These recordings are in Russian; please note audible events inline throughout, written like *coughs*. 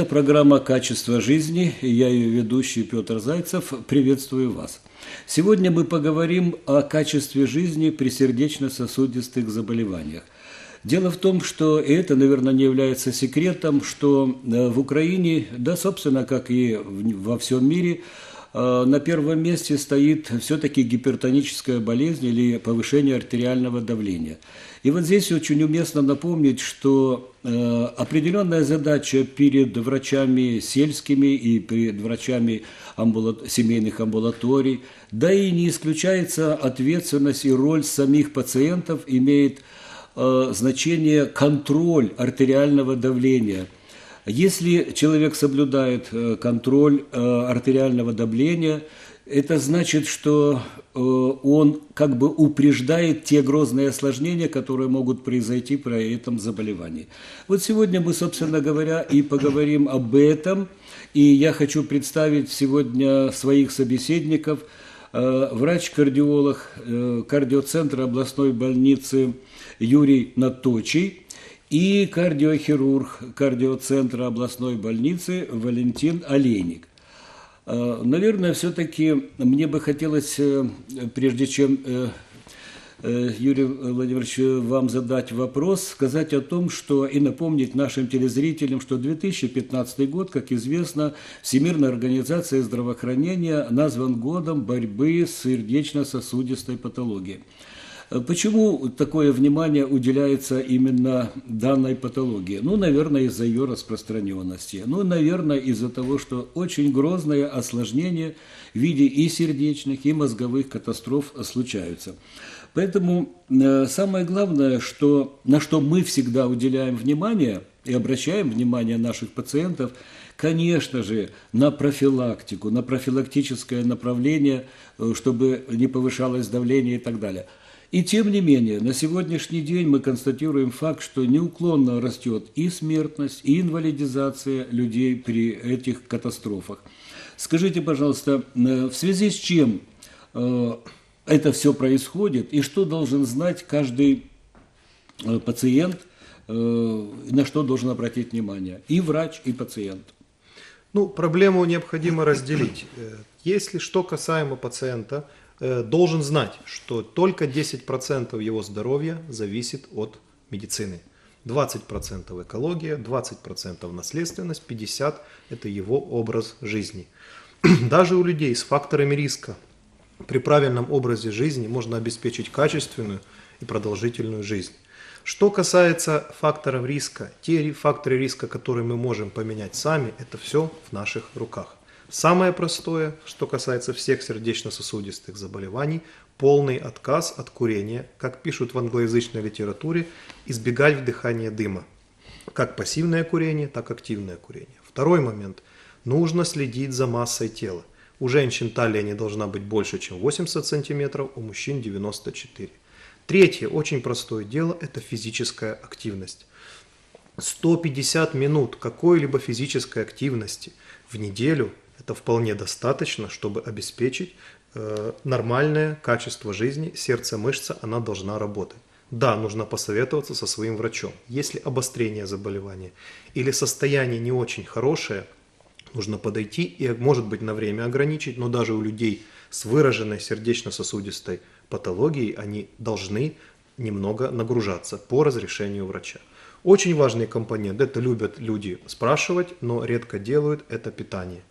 Это программа «Качество жизни». Я ее ведущий Петр Зайцев. Приветствую вас. Сегодня мы поговорим о качестве жизни при сердечно-сосудистых заболеваниях. Дело в том, что и это, наверное, не является секретом, что э, в Украине, да, собственно, как и во всем мире, на первом месте стоит все-таки гипертоническая болезнь или повышение артериального давления – и вот здесь очень уместно напомнить, что э, определенная задача перед врачами сельскими и перед врачами амбулат... семейных амбулаторий, да и не исключается ответственность и роль самих пациентов имеет э, значение контроль артериального давления. Если человек соблюдает э, контроль э, артериального давления, это значит, что э, он как бы упреждает те грозные осложнения, которые могут произойти при этом заболевании. Вот сегодня мы, собственно говоря, и поговорим об этом. И я хочу представить сегодня своих собеседников. Врач-кардиолог кардиоцентра областной больницы Юрий Наточий и кардиохирург кардиоцентра областной больницы Валентин Олейник. Э, наверное, все-таки мне бы хотелось, э, прежде чем э, Юрий Владимирович, вам задать вопрос, сказать о том, что и напомнить нашим телезрителям, что 2015 год, как известно, Всемирная организация здравоохранения назван годом борьбы с сердечно-сосудистой патологией. Почему такое внимание уделяется именно данной патологии? Ну, наверное, из-за ее распространенности. Ну, наверное, из-за того, что очень грозное осложнение в виде и сердечных, и мозговых катастроф случаются. Поэтому э, самое главное, что, на что мы всегда уделяем внимание и обращаем внимание наших пациентов, конечно же, на профилактику, на профилактическое направление, э, чтобы не повышалось давление и так далее – и тем не менее, на сегодняшний день мы констатируем факт, что неуклонно растет и смертность, и инвалидизация людей при этих катастрофах. Скажите, пожалуйста, э, в связи с чем э, это все происходит и что должен знать каждый э, пациент, на что должен обратить внимание и врач, и пациент? Ну, проблему необходимо разделить. Если что касаемо пациента – должен знать, что только 10% его здоровья зависит от медицины. 20% экология, 20% наследственность, 50% это его образ жизни. *clears throat* Даже у людей с факторами риска при правильном образе жизни можно обеспечить качественную и продолжительную жизнь. Что касается факторов риска, те факторы риска, которые мы можем поменять сами, это все в наших руках. Самое простое, что касается всех сердечно-сосудистых заболеваний, полный отказ от курения, как пишут в англоязычной литературе, избегать вдыхания дыма. Как пассивное курение, так активное курение. Второй момент. Нужно следить за массой тела. У женщин талия не должна быть больше, чем 80 см, у мужчин 94 Третье, очень простое дело, это физическая активность. 150 минут какой-либо физической активности в неделю это вполне достаточно, чтобы обеспечить э, нормальное качество жизни, сердце-мышца, она должна работать. Да, нужно посоветоваться со своим врачом. Если обострение заболевания или состояние не очень хорошее, нужно подойти и, может быть, на время ограничить, но даже у людей с выраженной сердечно-сосудистой патологией они должны немного нагружаться по разрешению врача. Очень важный компонент, это любят люди спрашивать, но редко делают, это питание.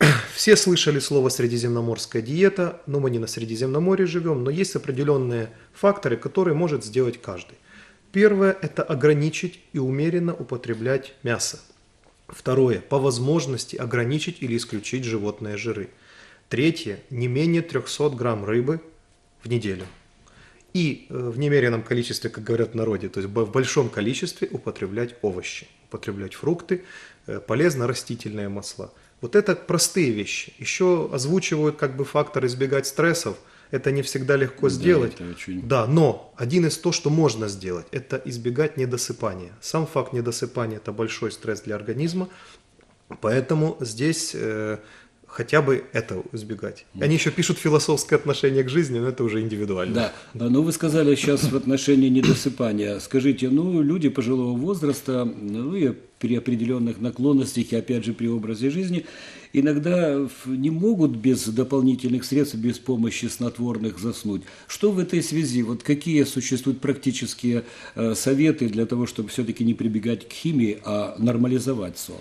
*clears throat* Все слышали слово «средиземноморская диета», но мы не на Средиземноморье живем, но есть определенные факторы, которые может сделать каждый. Первое – это ограничить и умеренно употреблять мясо. Второе – по возможности ограничить или исключить животные жиры. Третье – не менее 300 грамм рыбы в неделю. И э, в немеренном количестве, как говорят в народе, то есть в большом количестве употреблять овощи, употреблять фрукты, э, полезно растительные масла – вот это простые вещи. Еще озвучивают как бы фактор избегать стрессов. Это не всегда легко сделать. Да, очень... да, но один из то, что можно сделать, это избегать недосыпания. Сам факт недосыпания это большой стресс для организма, поэтому здесь э, хотя бы это избегать. Они еще пишут философское отношение к жизни, но это уже индивидуально. Да, ну вы сказали сейчас в отношении недосыпания. Скажите, ну люди пожилого возраста, ну и при определенных наклонностях и опять же при образе жизни, иногда не могут без дополнительных средств, без помощи снотворных заснуть. Что в этой связи? Вот какие существуют практические э, советы для того, чтобы все-таки не прибегать к химии, а нормализовать сон?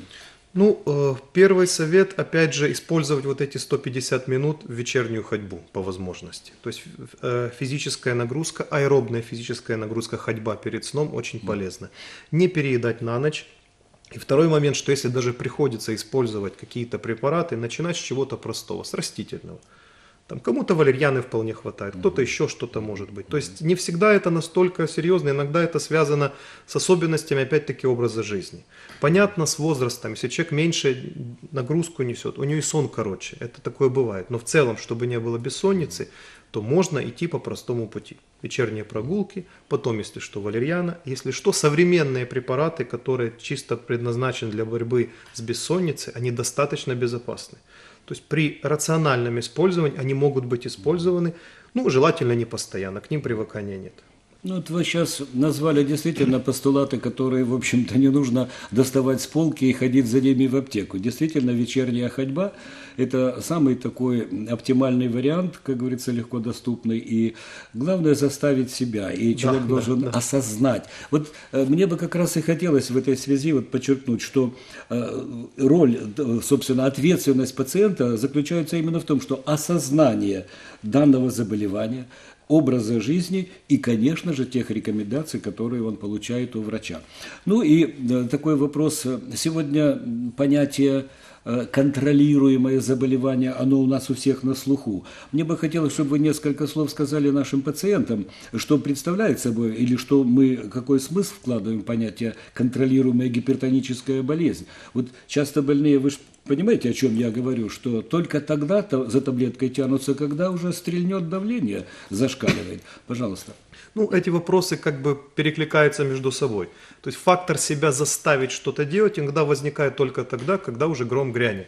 Ну, э, первый совет, опять же, использовать вот эти 150 минут в вечернюю ходьбу по возможности. То есть э, физическая нагрузка, аэробная физическая нагрузка, ходьба перед сном очень полезна. Не переедать на ночь. И второй момент, что если даже приходится использовать какие-то препараты, начинать с чего-то простого, с растительного. Там кому-то валерьяны вполне хватает, кто-то еще что-то может быть. То есть не всегда это настолько серьезно, иногда это связано с особенностями, опять-таки, образа жизни. Понятно, с возрастом, если человек меньше нагрузку несет, у него и сон короче, это такое бывает. Но в целом, чтобы не было бессонницы, то можно идти по простому пути. Вечерние прогулки, потом, если что, валерьяна, если что, современные препараты, которые чисто предназначены для борьбы с бессонницей, они достаточно безопасны. То есть при рациональном использовании они могут быть использованы, ну, желательно не постоянно, к ним привыкания нет. Ну, вот вы сейчас назвали действительно постулаты, которые, в общем-то, не нужно доставать с полки и ходить за ними в аптеку. Действительно, вечерняя ходьба – это самый такой оптимальный вариант, как говорится, легко доступный. И главное – заставить себя, и человек да, должен да, да. осознать. Вот э, мне бы как раз и хотелось в этой связи вот подчеркнуть, что э, роль, собственно, ответственность пациента заключается именно в том, что осознание данного заболевания – образа жизни и, конечно же, тех рекомендаций, которые он получает у врача. Ну и э, такой вопрос. Сегодня понятие э, контролируемое заболевание, оно у нас у всех на слуху. Мне бы хотелось, чтобы вы несколько слов сказали нашим пациентам, что представляет собой или что мы, какой смысл вкладываем в понятие контролируемая гипертоническая болезнь. Вот часто больные, вы же Понимаете, о чем я говорю? Что только тогда -то за таблеткой тянутся, когда уже стрельнет давление, зашкаливает. Пожалуйста. Ну, эти вопросы как бы перекликаются между собой. То есть фактор себя заставить что-то делать иногда возникает только тогда, когда уже гром грянет.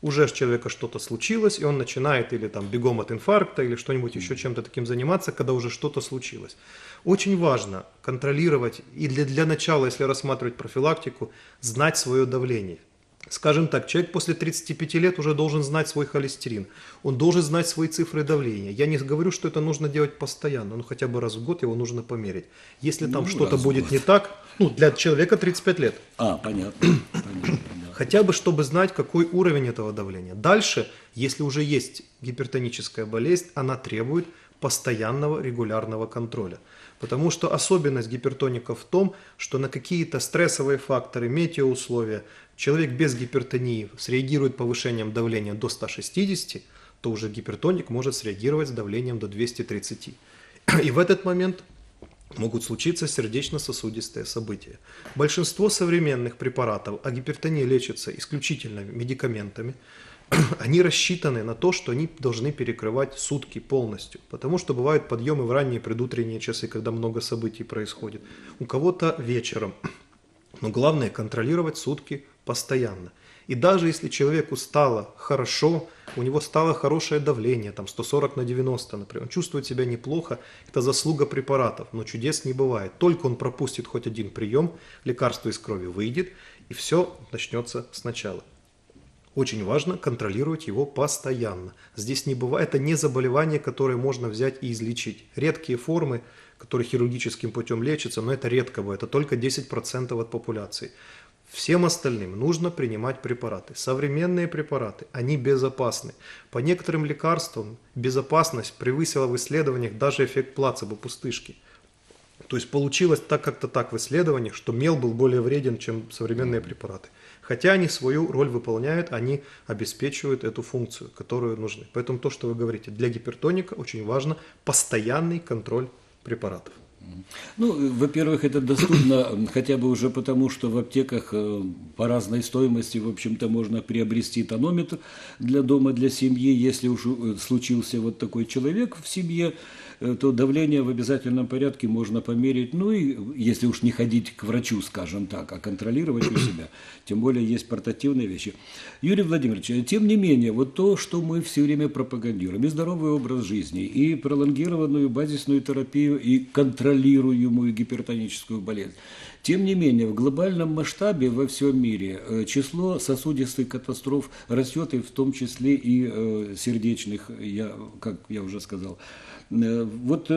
Уже с человека что-то случилось, и он начинает или там бегом от инфаркта, или что-нибудь еще чем-то таким заниматься, когда уже что-то случилось. Очень важно контролировать и для, для начала, если рассматривать профилактику, знать свое давление. Скажем так, человек после 35 лет уже должен знать свой холестерин, он должен знать свои цифры давления. Я не говорю, что это нужно делать постоянно, но хотя бы раз в год его нужно померить. Если там ну, что-то будет не так, ну, для человека 35 лет. А, понятно. понятно *clears throat* хотя бы чтобы знать, какой уровень этого давления. Дальше, если уже есть гипертоническая болезнь, она требует постоянного регулярного контроля. Потому что особенность гипертоников в том, что на какие-то стрессовые факторы, метеоусловия, человек без гипертонии среагирует повышением давления до 160, то уже гипертоник может среагировать с давлением до 230. *clears throat* И в этот момент могут случиться сердечно-сосудистые события. Большинство современных препаратов, а гипертония лечится исключительно медикаментами, *clears throat* они рассчитаны на то, что они должны перекрывать сутки полностью. Потому что бывают подъемы в ранние предутренние часы, когда много событий происходит. У кого-то вечером. Но главное контролировать сутки постоянно. И даже если человеку стало хорошо, у него стало хорошее давление, там 140 на 90, например, он чувствует себя неплохо, это заслуга препаратов, но чудес не бывает. Только он пропустит хоть один прием, лекарство из крови выйдет, и все начнется сначала. Очень важно контролировать его постоянно. Здесь не бывает, это не заболевание, которое можно взять и излечить. Редкие формы, которые хирургическим путем лечатся, но это редко бывает, это только 10% от популяции. Всем остальным нужно принимать препараты. Современные препараты, они безопасны. По некоторым лекарствам безопасность превысила в исследованиях даже эффект плацебо пустышки. То есть получилось так как-то так в исследованиях, что мел был более вреден, чем современные препараты. Хотя они свою роль выполняют, они обеспечивают эту функцию, которую нужны. Поэтому то, что вы говорите, для гипертоника очень важно постоянный контроль препаратов. Ну, во-первых, это доступно хотя бы уже потому, что в аптеках э, по разной стоимости, в общем-то, можно приобрести тонометр для дома, для семьи. Если уж э, случился вот такой человек в семье, то давление в обязательном порядке можно померить, ну и если уж не ходить к врачу, скажем так, а контролировать у себя, *clears throat* тем более есть портативные вещи. Юрий Владимирович, э, тем не менее, вот то, что мы все время пропагандируем, и здоровый образ жизни, и пролонгированную базисную терапию, и контролируемую гипертоническую болезнь. Тем не менее, в глобальном масштабе во всем мире э, число сосудистых катастроф растет, и в том числе и э, сердечных, я, как я уже сказал. Э, вот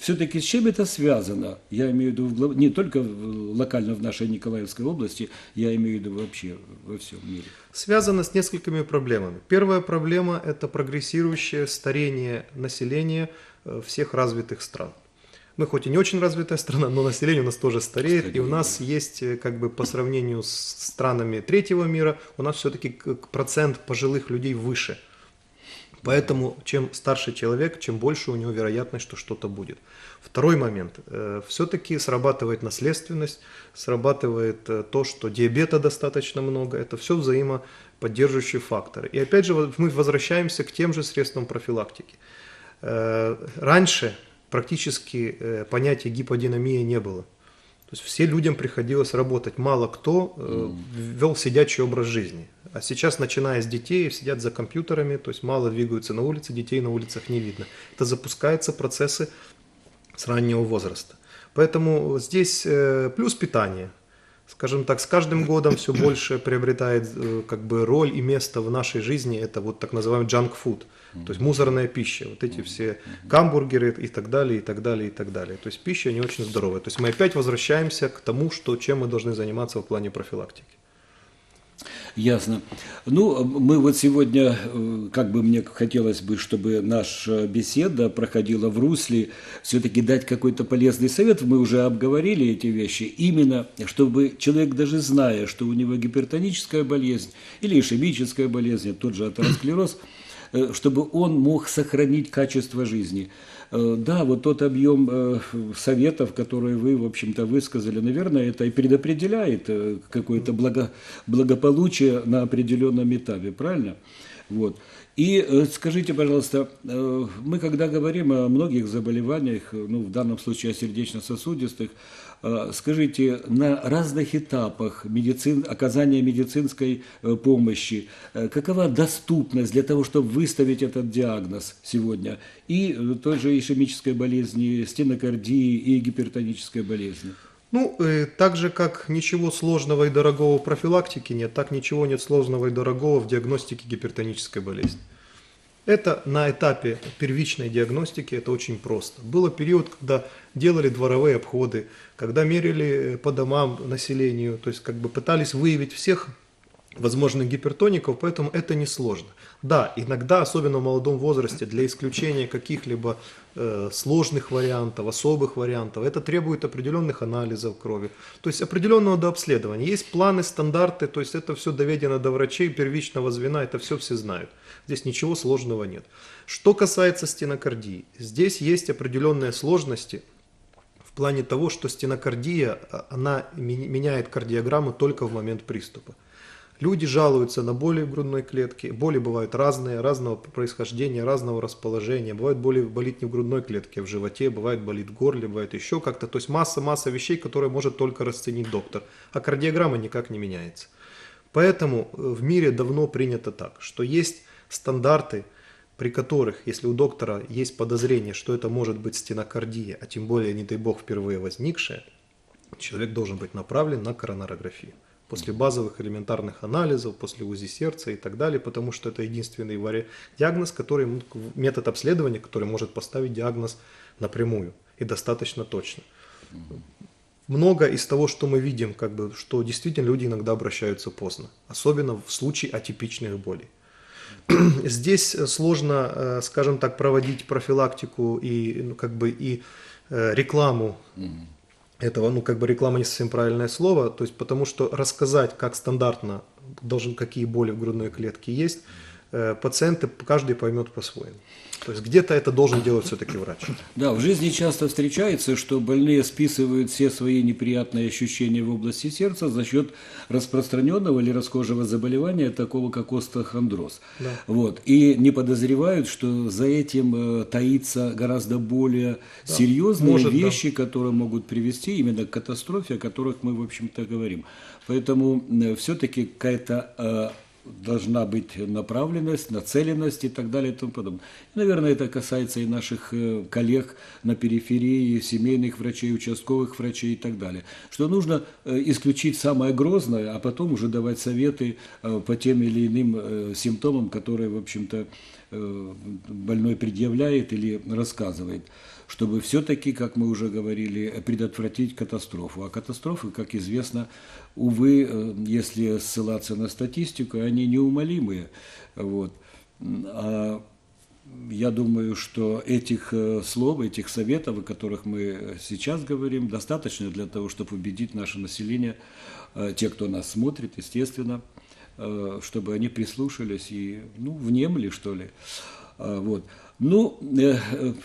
все-таки с чем это связано? Я имею в виду не только локально в нашей Николаевской области, я имею в виду вообще во всем мире. Связано с несколькими проблемами. Первая проблема – это прогрессирующее старение населения всех развитых стран. Мы хоть и не очень развитая страна, но население у нас тоже стареет, Старее, и у нас да. есть, э, как бы по сравнению с странами третьего мира, у нас все-таки процент пожилых людей выше. Поэтому чем старше человек, чем больше у него вероятность, что что-то будет. Второй момент. Э, все-таки срабатывает наследственность, срабатывает э, то, что диабета достаточно много. Это все взаимоподдерживающие факторы. И опять же мы возвращаемся к тем же средствам профилактики. Раньше практически э, понятия гиподинамии не было. То есть все людям приходилось работать. Мало кто э, вел сидячий образ жизни. А сейчас, начиная с детей, сидят за компьютерами, то есть мало двигаются на улице, детей на улицах не видно. Это запускаются процессы с раннего возраста. Поэтому здесь э, плюс питание. Скажем так, с каждым годом все больше приобретает э, как бы роль и место в нашей жизни. Это вот так называемый junk food – то есть мусорная пища, вот эти все гамбургеры и так далее, и так далее, и так далее. То есть пища не очень здоровая. То есть мы опять возвращаемся к тому, что, чем мы должны заниматься в плане профилактики. Ясно. Ну, мы вот сегодня, э, как бы мне хотелось бы, чтобы наша беседа проходила в русле, все-таки дать какой-то полезный совет. Мы уже обговорили эти вещи. Именно, чтобы человек, даже зная, что у него гипертоническая болезнь или ишемическая болезнь, тот же атеросклероз, чтобы он мог сохранить качество жизни. Э, да, вот тот объем э, советов, которые вы, в общем-то, высказали, наверное, это и предопределяет какое-то благо, благополучие на определенном этапе, правильно? Вот. И скажите, пожалуйста, мы когда говорим о многих заболеваниях, ну, в данном случае о сердечно-сосудистых, Э, скажите, на разных этапах медицин, оказания медицинской э, помощи, э, какова доступность для того, чтобы выставить этот диагноз сегодня? И той же ишемической болезни, стенокардии и гипертонической болезни? Ну, так же, как ничего сложного и дорогого в профилактике нет, так ничего нет сложного и дорогого в диагностике гипертонической болезни. Это на этапе первичной диагностики, это очень просто. Был период, когда делали дворовые обходы, когда мерили по домам населению, то есть как бы пытались выявить всех возможных гипертоников, поэтому это несложно. Да, иногда, особенно в молодом возрасте, для исключения каких-либо э, сложных вариантов, особых вариантов, это требует определенных анализов крови, то есть определенного дообследования. Есть планы, стандарты, то есть это все доведено до врачей первичного звена, это все все знают. Здесь ничего сложного нет. Что касается стенокардии, здесь есть определенные сложности в плане того, что стенокардия, а, она меняет кардиограмму только в момент приступа. Люди жалуются на боли в грудной клетке. Боли бывают разные, разного происхождения, разного расположения. Бывает боли болит не в грудной клетке, а в животе, бывает болит в горле, бывает еще как-то. То есть масса-масса вещей, которые может только расценить доктор. А кардиограмма никак не меняется. Поэтому э, в мире давно принято так, что есть стандарты, при которых, если у доктора есть подозрение, что это может быть стенокардия, а тем более, не дай бог, впервые возникшая, человек должен быть направлен на коронарографию. После базовых элементарных анализов, после УЗИ сердца и так далее, потому что это единственный диагноз, который, метод обследования, который может поставить диагноз напрямую и достаточно точно. Много из того, что мы видим, как бы, что действительно люди иногда обращаются поздно, особенно в случае атипичных болей. *clears throat* Здесь сложно, э, скажем так, проводить профилактику и ну, как бы и э, рекламу этого, ну как бы реклама не совсем правильное слово, то есть потому что рассказать, как стандартно должен, какие боли в грудной клетке есть, пациенты каждый поймет по-своему. То есть где-то это должен делать все-таки врач. Да, в жизни часто встречается, что больные списывают все свои неприятные ощущения в области сердца за счет распространенного или расхожего заболевания, такого как остеохондроз. Да. Вот. И не подозревают, что за этим э, таится гораздо более да. серьезные Может, вещи, да. которые могут привести именно к катастрофе, о которых мы, в общем-то, говорим. Поэтому э, все-таки какая-то должна быть направленность, нацеленность и так далее и тому подобное. Наверное, это касается и наших э, коллег на периферии, семейных врачей, участковых врачей и так далее. Что нужно э, исключить самое грозное, а потом уже давать советы э, по тем или иным симптомам, которые, в общем-то, больной предъявляет или рассказывает чтобы все-таки, как мы уже говорили, предотвратить катастрофу. А катастрофы, как известно, увы, э, если ссылаться на статистику, они неумолимые. Вот. А я думаю, что этих э, слов, этих советов, о которых мы сейчас говорим, достаточно для того, чтобы убедить наше население, э, те, кто нас смотрит, естественно, чтобы они прислушались и ну, внемли, что ли. Вот. Ну, э,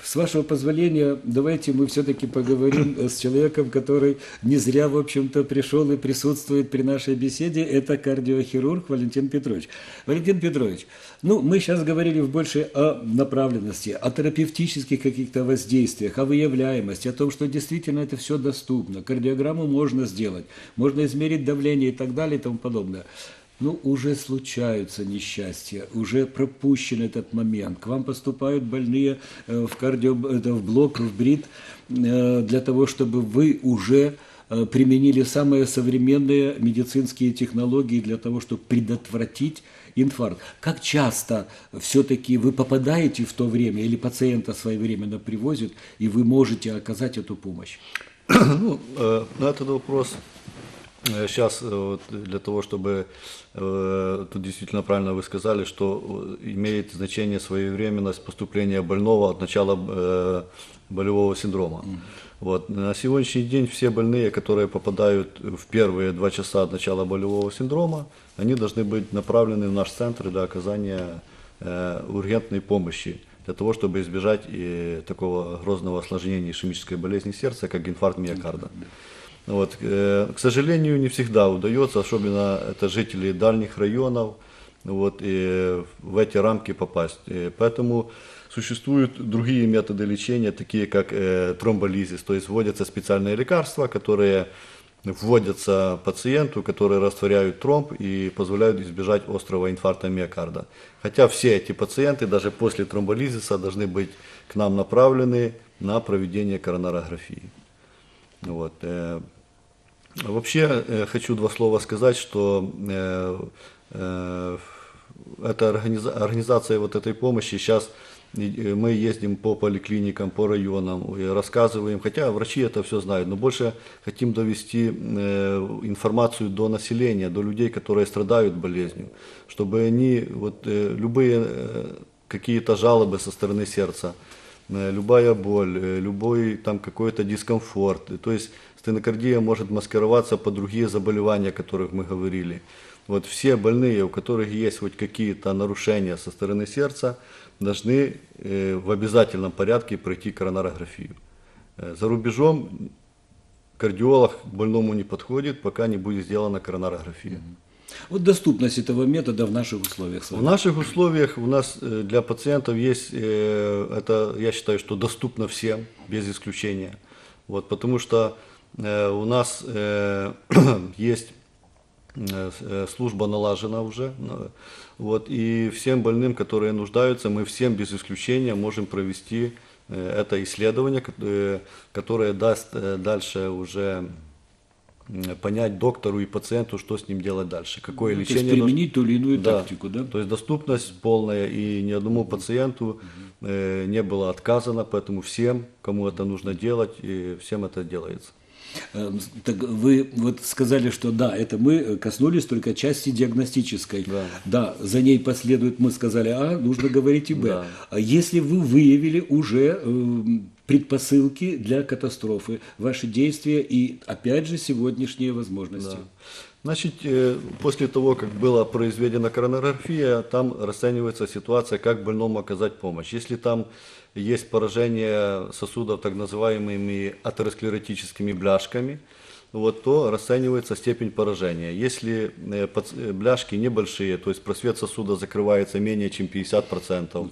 с вашего позволения, давайте мы все-таки поговорим с человеком, который не зря, в общем-то, пришел и присутствует при нашей беседе. Это кардиохирург Валентин Петрович. Валентин Петрович, ну, мы сейчас говорили больше о направленности, о терапевтических каких-то воздействиях, о выявляемости, о том, что действительно это все доступно. Кардиограмму можно сделать, можно измерить давление и так далее и тому подобное ну, уже случаются несчастья, уже пропущен этот момент. К вам поступают больные э, в кардио, в блок, в брит, э, для того, чтобы вы уже э, применили самые современные медицинские технологии для того, чтобы предотвратить инфаркт. Как часто все-таки вы попадаете в то время или пациента своевременно привозят, и вы можете оказать эту помощь? Ну, на этот вопрос сейчас вот, для того, чтобы Э, тут действительно правильно вы сказали, что э, имеет значение своевременность поступления больного от начала э, болевого синдрома. Вот. На сегодняшний день все больные, которые попадают в первые два часа от начала болевого синдрома, они должны быть направлены в наш центр для оказания ургентной помощи для того, чтобы избежать такого грозного осложнения ишемической болезни сердца, как инфаркт миокарда. Вот. Э, к сожалению, не всегда удается, особенно это жители дальних районов, вот, и в эти рамки попасть. И поэтому существуют другие методы лечения, такие как э, тромболизис, то есть вводятся специальные лекарства, которые вводятся пациенту, которые растворяют тромб и позволяют избежать острого инфаркта миокарда. Хотя все эти пациенты даже после тромболизиса должны быть к нам направлены на проведение коронарографии. Вот. Э, вообще э, хочу два слова сказать, что э, эта организация вот этой помощи сейчас мы ездим по поликлиникам, по районам и рассказываем, хотя врачи это все знают, но больше хотим довести информацию до населения, до людей, которые страдают болезнью, чтобы они, вот любые какие-то жалобы со стороны сердца, любая боль, э, любой там какой-то дискомфорт. То есть стенокардия может маскироваться под другие заболевания, о которых мы говорили. Вот все больные, у которых есть хоть какие-то нарушения со стороны сердца, должны э, в обязательном порядке пройти коронарографию. За рубежом кардиолог больному не подходит, пока не будет сделана коронарография. Вот доступность этого метода в наших условиях. В наших условиях у нас э, для пациентов есть, э, это я считаю, что доступно всем, без исключения. Вот, потому что э, у нас *clears throat* есть служба налажена уже. Вот, и всем больным, которые нуждаются, мы всем без исключения можем провести это исследование, которое даст дальше уже понять доктору и пациенту, что с ним делать дальше, какое ну, лечение. То есть применить ту или иную да. тактику, да? То есть доступность полная, и ни одному пациенту э, не было отказано, поэтому всем, кому это нужно делать, и всем это делается. Эм, так вы вот сказали, что да, это мы коснулись только части диагностической. Да, да за ней последует, мы сказали А, нужно говорить и Б. Да. А если вы выявили уже эм, предпосылки для катастрофы, ваши действия и, опять же, сегодняшние возможности. Да. Значит, э, после того, как была произведена коронарография, там расценивается ситуация, как больному оказать помощь. Если там есть поражение сосудов так называемыми атеросклеротическими бляшками, вот, то расценивается степень поражения. Если э, э, бляшки небольшие, то есть просвет сосуда закрывается менее чем 50%,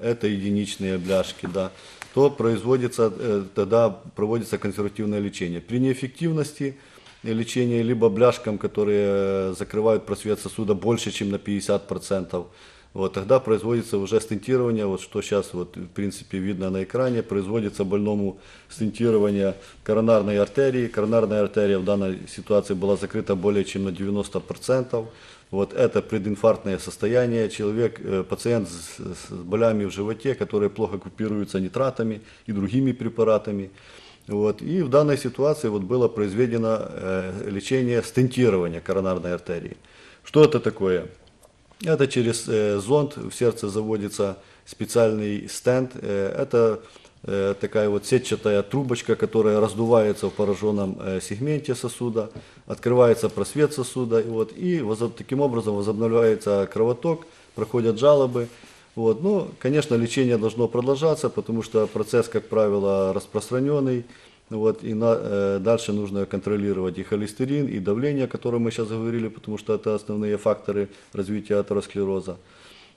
это единичные бляшки, да, то производится, э, тогда проводится консервативное лечение. При неэффективности лечение либо бляшкам, которые закрывают просвет сосуда больше, чем на 50%. Вот, тогда производится уже стентирование, вот что сейчас вот, в принципе видно на экране, производится больному стентирование коронарной артерии. Коронарная артерия в данной ситуации была закрыта более чем на 90%. Вот это прединфарктное состояние. Человек, э, пациент с, с болями в животе, которые плохо купируются нитратами и другими препаратами. Вот. И в данной ситуации вот было произведено э, лечение стентирования коронарной артерии. Что это такое? Это через э, зонд в сердце заводится специальный стенд. Э, это э, такая вот сетчатая трубочка, которая раздувается в пораженном э, сегменте сосуда, открывается просвет сосуда, и, вот, и возоб- таким образом возобновляется кровоток, проходят жалобы. Вот. Ну, конечно, лечение должно продолжаться, потому что процесс, как правило, распространенный. Вот, и на, э, дальше нужно контролировать и холестерин, и давление, о котором мы сейчас говорили, потому что это основные факторы развития атеросклероза.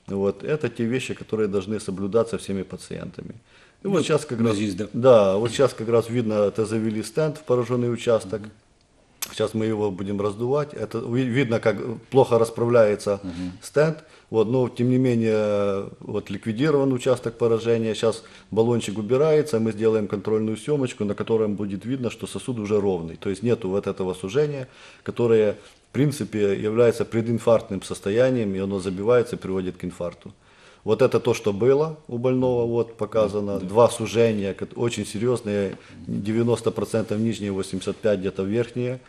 Вот, это те вещи, которые должны соблюдаться всеми пациентами. И вот Ну, сейчас как раз, здесь да. да, вот сейчас как раз видно, это завели стенд в пораженный участок. Сейчас мы его будем раздувать. Это ви- видно, как плохо расправляется стенд. Вот, но тем не менее, вот ликвидирован участок поражения. Сейчас баллончик убирается, мы сделаем контрольную съемочку, на котором будет видно, что сосуд уже ровный. То есть нету вот этого сужения, которое в принципе является прединфарктным состоянием, и оно забивается и приводит к инфаркту. Вот это то, что было у больного, вот показано. Два сужения, очень серьезные, 90% нижние, 85% где-то верхние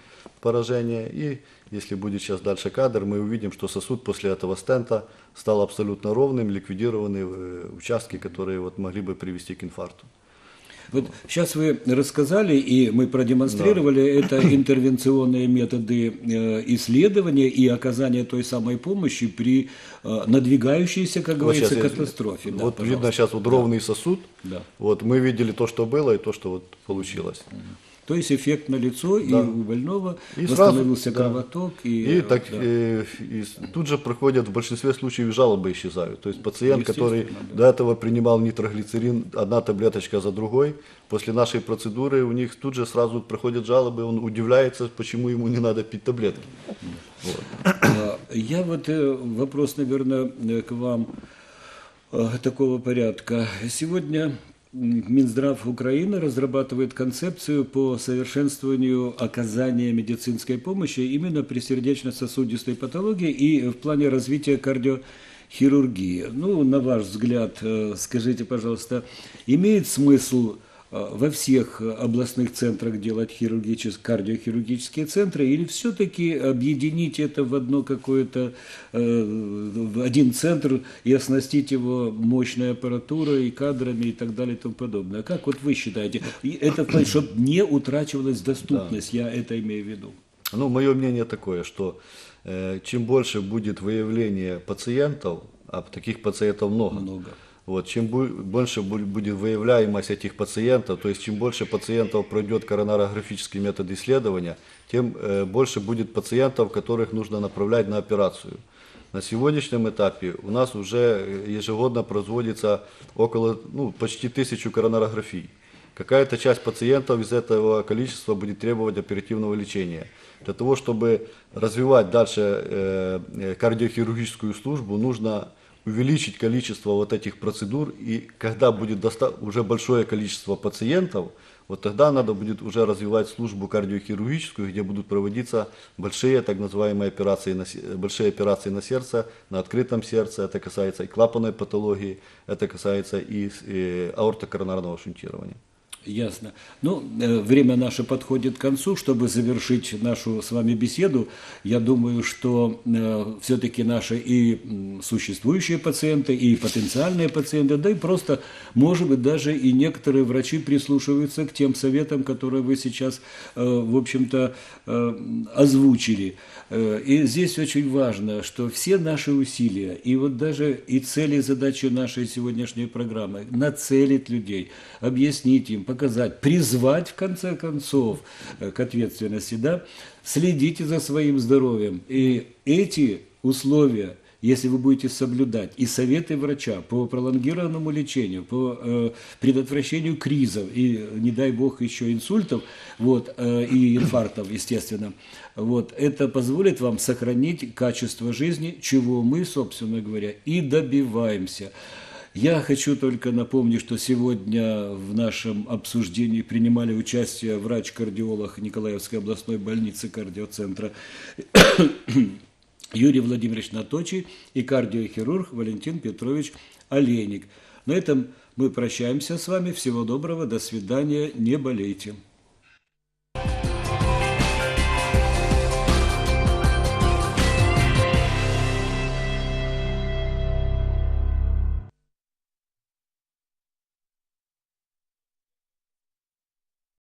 поражения. И если будет сейчас дальше кадр, мы увидим, что сосуд после этого стента стал абсолютно ровным, ликвидированы э, участки, которые вот могли бы привести к инфаркту. Вот сейчас вы рассказали, и мы продемонстрировали, это *coughs* интервенционные методы э, исследования и оказания той самой помощи при э, надвигающейся, как Вот говорится, я- катастрофе. Да, вот пожалуйста. видно сейчас вот ровный сосуд. Да. Вот мы видели то, что было, и то, что вот получилось. То есть эффект на лицо и Да. у больного И восстановился сразу, да. кровоток. И, И, э, так, да. э, и тут же проходят в большинстве случаев жалобы исчезают. То есть пациент, который Естественно, до этого принимал нитроглицерин, одна таблеточка за другой, после нашей процедуры у них тут же сразу проходят жалобы, он удивляется, почему ему не надо пить таблетки. Вот. А, Я вот э, вопрос, наверное, э, к вам такого порядка. Сегодня Минздрав Украины разрабатывает концепцию по совершенствованию оказания медицинской помощи именно при сердечно-сосудистой патологии и в плане развития кардиохирургии. Ну, на ваш взгляд, э, скажите, пожалуйста, имеет смысл во всех э, областных центрах делать хирургические, кардиохирургические центры, или все-таки объединить это в одно какое-то, э, в один центр и оснастить его мощной аппаратурой, и кадрами и так далее и тому подобное. Как вот вы считаете? Это, чтобы не утрачивалась доступность, я это имею в виду. Ну, мое мнение такое, что э, чем больше будет выявление пациентов, а таких пациентов много, Много. Вот, чем больше бу- будет выявляемость этих пациентов, то есть чем больше пациентов пройдет коронарографический метод исследования, тем э, больше будет пациентов, которых нужно направлять на операцию. На сегодняшнем этапе у нас уже э, ежегодно производится около, ну, почти тысячу коронарографий. Какая-то часть пациентов из этого количества будет требовать оперативного лечения. Для того, чтобы развивать дальше э, кардиохирургическую службу, нужно увеличить количество вот этих процедур, и когда будет доста- уже большое количество пациентов, вот тогда надо будет уже развивать службу кардиохирургическую, где будут проводиться большие так называемые операции, на, большие операции на сердце, на открытом сердце, это касается и клапанной патологии, это касается и, и аортокоронарного шунтирования. Ясно. Ну, э, время наше подходит к концу. Чтобы завершить нашу с вами беседу, я думаю, что все-таки наши и существующие пациенты, и потенциальные пациенты, да и просто, может быть, даже и некоторые врачи прислушиваются к тем советам, которые вы сейчас, э, в общем-то, э, озвучили. Э, И здесь очень важно, что все наши усилия, и вот даже и цели задачи нашей сегодняшней программы, нацелить людей, объяснить им, показать, призвать в конце концов э, к ответственности, да, следите за своим здоровьем. И эти условия если вы будете соблюдать и советы врача по пролонгированному лечению, по э, предотвращению кризов и, не дай бог, еще инсультов вот, э, и инфарктов, естественно, вот, это позволит вам сохранить качество жизни, чего мы, собственно говоря, и добиваемся. Я хочу только напомнить, что сегодня в нашем обсуждении принимали участие врач-кардиолог Николаевской областной больницы кардиоцентра *coughs* Юрий Владимирович Наточий и кардиохирург Валентин Петрович Олейник. На этом мы прощаемся с вами. Всего доброго, до свидания, не болейте.